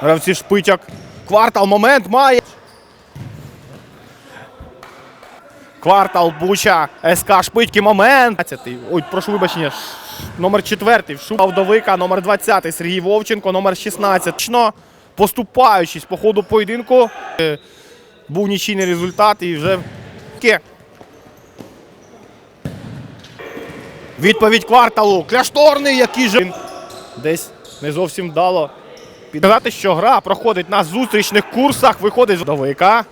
Гравці шпитяк. Квартал момент має. Квартал Буча. СК Шпитьки момент. 20-й. Ой, прошу вибачення. Номер 4 Шуба Вдовика, номер 20 Сергій Вовченко, номер 16. Точно поступаючись по ходу поєдинку. Е, Був нічийний результат і вже Ке. Відповідь кварталу. Кляшторний, який же десь не зовсім вдало. Підказати, що гра проходить на зустрічних курсах, виходить з вдовика.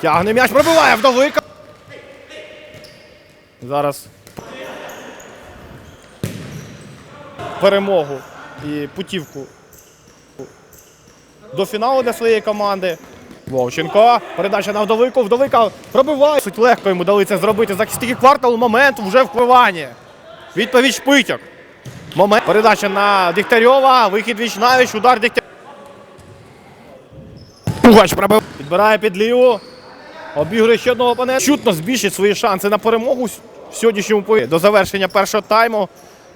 Тягне м'яч, пробиває вдовика. Зараз перемогу і путівку до фіналу для своєї команди. Вовченко. Передача на вдовику. Вдовика пробиває. Суть легко йому дали це зробити. Захисники кварталу. Момент вже впливання. Відповідь Шпитяк. Момент. Передача на Дігтярьова. Вихід віч навіч. Удар Дігтярьова. Пугач пробив. Підбирає під ліву. Обігрує ще одного опонента. Чутно збільшить свої шанси на перемогу в сьогоднішньому поєдинку. До завершення першого тайму.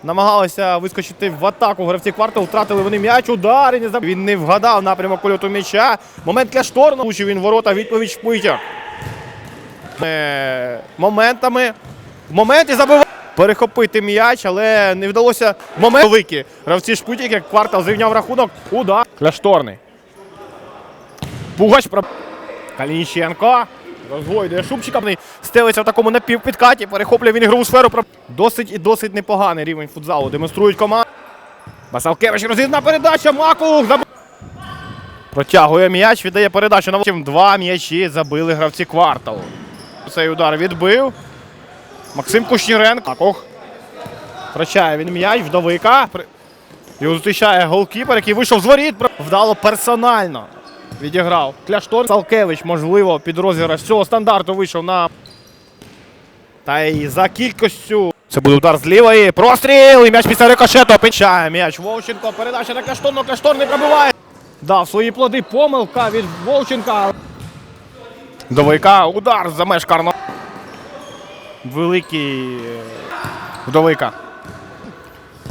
Намагалися вискочити в атаку гравці кварталу. Втратили вони м'яч. Удар. і Він не вгадав напрямок польоту м'яча. Момент для шторну. Влучив він ворота. Відповідь Шпитяк. Е, Моментами. В моменті забиває. Перехопити м'яч, але не вдалося. Момент великий. Гравці Шпитяк, як квартал зрівняв рахунок. Удар. Кляшторний. Пугач про Калініченко. Розгойдує Шубчика. Стелиться в такому напівпідкаті. Перехоплює він ігрову сферу. Досить і досить непоганий рівень футзалу. Демонструють команду. Басалкевич розрізна передача. Макух. Заб... Протягує м'яч, віддає передачу. на. Два м'ячі забили гравці кварталу. Цей удар відбив. Максим Кушніренко. Макух. Втрачає він м'яч. Вдовика. Його зустрічає голкіпер, який вийшов з воріт. Вдало персонально відіграв. Кляштор Салкевич, можливо, під розіграш цього стандарту вийшов на. Та й за кількістю. Це буде удар з лівої. Простріл! І м'яч після рикошету опечає м'яч. Вовченко. Передача на Кляшторну. Кляштор не пробиває. Дав свої плоди. Помилка від Вовченка. Вдовика. Удар за меж карно. Великий. е, Вдовика.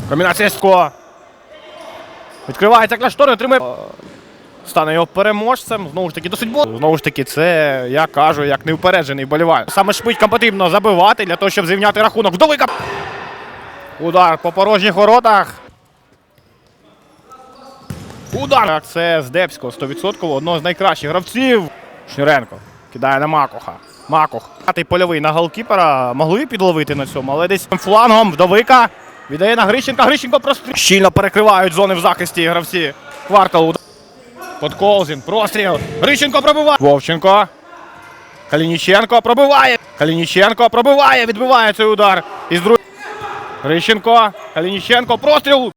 Комбінація Ско. Відкривається кляштор, отримує. Стане його переможцем. Знову ж таки, досить бо. Знову ж таки, це я кажу, як неупереджений боліваю. Саме шпитькам потрібно забивати для того, щоб зрівняти рахунок. Вдовика. Удар по порожніх воротах. Удар. Це з Депського 100%, одного з найкращих гравців. Шніренко кидає на Макуха. Макух. П'ятий польовий на голкіпера. Могли підловити на цьому, але десь флангом вдовика. Віддає на Грищенка. Грищенко простріл. Щільно перекривають зони в захисті гравці. Квартал. Подколзін. Простріл. Грищенко пробиває. Вовченко. Калініченко пробиває. Калініченко пробиває. Відбиває цей удар. Із друг... Грищенко. Калініченко. Простріл.